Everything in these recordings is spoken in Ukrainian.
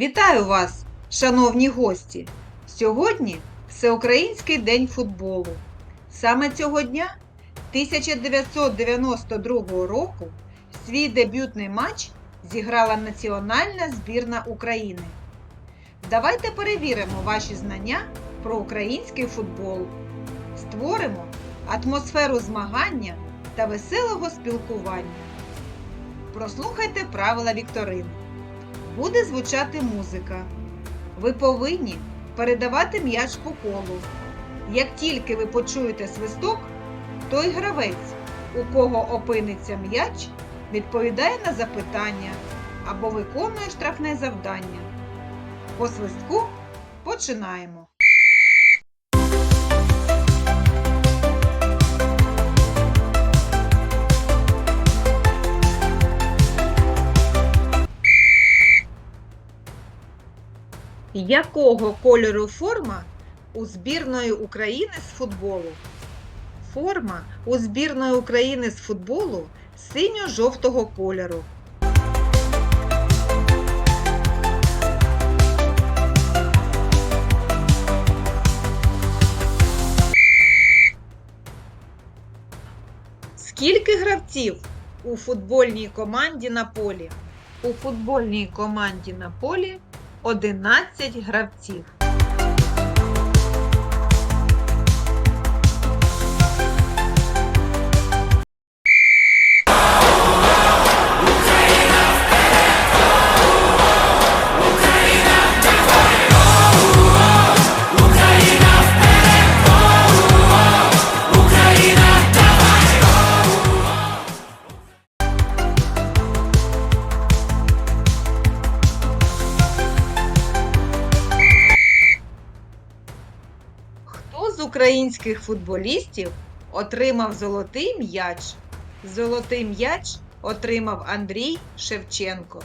Вітаю вас, шановні гості! Сьогодні Всеукраїнський день футболу. Саме цього дня 1992 року свій дебютний матч зіграла Національна збірна України. Давайте перевіримо ваші знання про український футбол. Створимо атмосферу змагання та веселого спілкування. Прослухайте правила вікторини. Буде звучати музика. Ви повинні передавати м'яч по колу. Як тільки ви почуєте свисток, той гравець, у кого опиниться м'яч, відповідає на запитання або виконує штрафне завдання. По свистку починаємо. Якого кольору форма у збірної України з футболу? Форма у збірної України з футболу синьо-жовтого кольору. Скільки гравців у футбольній команді на полі? У футбольній команді на полі 11 гравців. Українських футболістів отримав золотий м'яч? Золотий м'яч отримав Андрій Шевченко.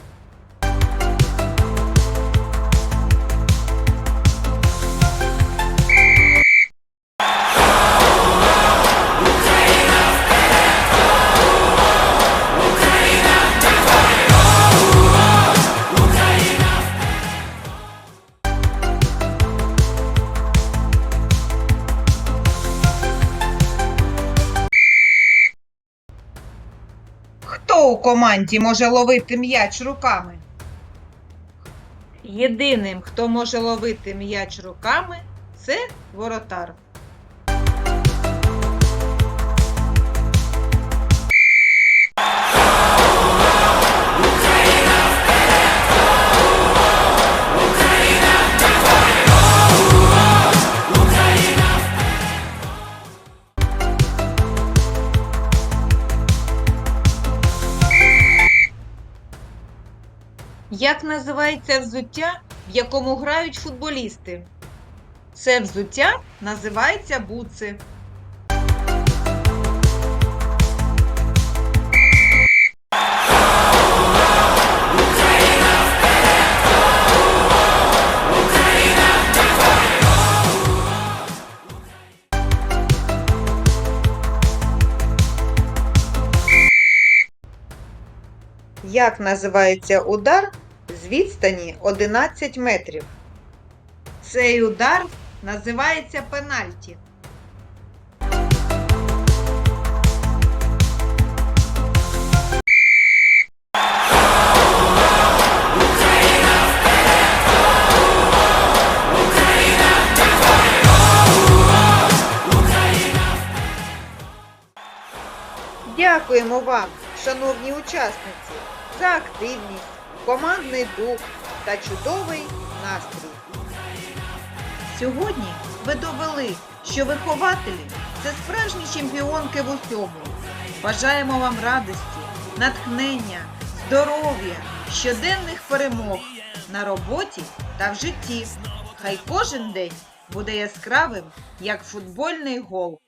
Хто у команді може ловити м'яч руками? Єдиним, хто може ловити м'яч руками, це воротар. Як називається взуття, в якому грають футболісти? Це взуття називається буци. Як називається удар з відстані 11 метрів? Цей удар називається пенальті. Дякуємо вам, шановні учасниці, за активність, командний дух та чудовий настрій. Сьогодні ви довели, що вихователі це справжні чемпіонки в усьому. Бажаємо вам радості, натхнення, здоров'я, щоденних перемог на роботі та в житті. Хай кожен день буде яскравим, як футбольний гол.